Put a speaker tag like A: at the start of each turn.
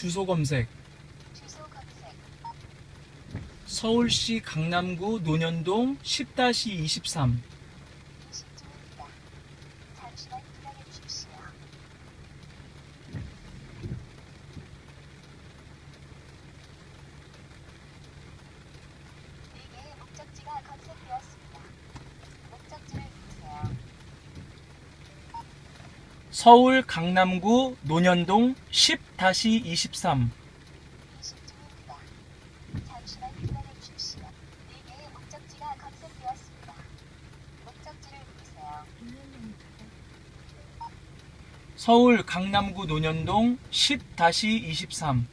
A: 주소 검색. 서울시 강남구 논현동 10-23 서울 강남구 논현동 10-23 서울 강남구 논현동 10-23